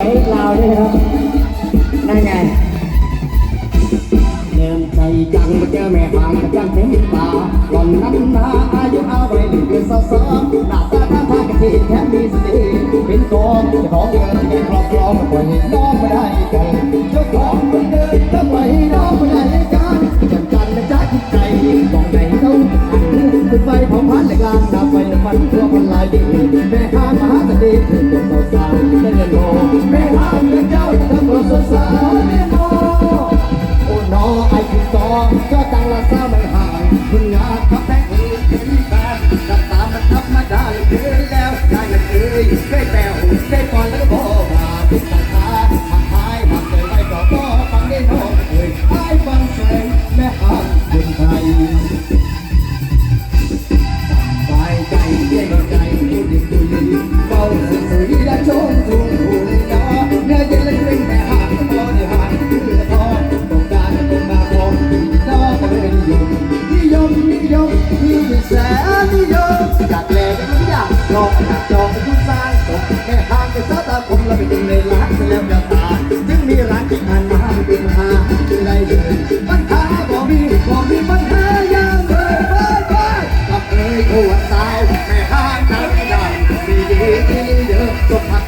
ไอ้ลาวด้วยครับ นั่นไงเดินใจจังมาเจอแม่ฟังจังเห็นตาหล่อนนั้นนาอายุเอาไว้หนึ่งเป็นสาวสาวหน้าตาหน้าตากะทิแค่มีเสน่ห์เป็นกองจะขอเงินเงินครอบครองปล่อยนองไม่ได้ใจเจ้าของคนเดินทำไมน้องไม่ได้กันจับจันนะจ๊ะทุกใจบองใหนเขาอันไฟเผาพันในกลางดับไฟน้ำมันทั่วพันลายดิแม่ คุณงานครับ พี่แสนนิยมอยากแลกทุกอยางลองอยาจองทุกสายตกแค่ทางไปซะตาผมเราไปดึงในร้านแล้วจะตายถึงมีร้านที่ผ่านมาเป็นหาจึงได้เลยปัญหาบอกมีบอกมีปัญหายังเลยไปไปกับเลยโอ้สาวแม่ห้างนั้นไม่ได้มีดีที่เยอะจบพัก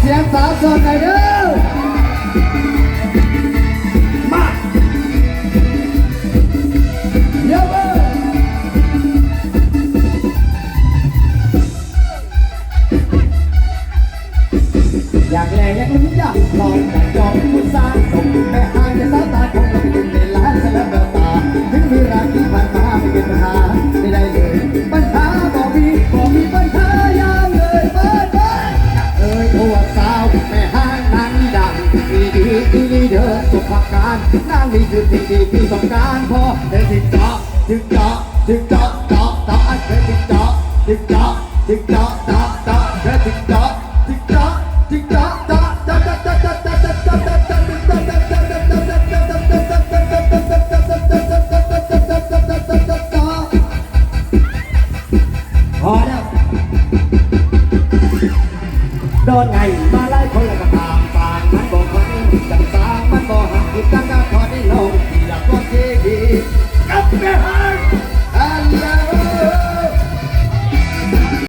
เสียงสาวสดหน่อยเด้อ นางมีคือที่งดีพี่ต้องการพอเดินจิกเจาะจิกเจาะจิกเจาะเจาะเจาะเดินจิกเจาะจิกเจาะจิกเจาะเจาะเจาะเดินจิกเจาะจิกเจาะจิกเจาะเจาะเจาะเจาะเจาะเจาะเจาะเจาะเจาะเจาะเจาะพอแล้วโดนไงมาไล่คนละกับ Behind!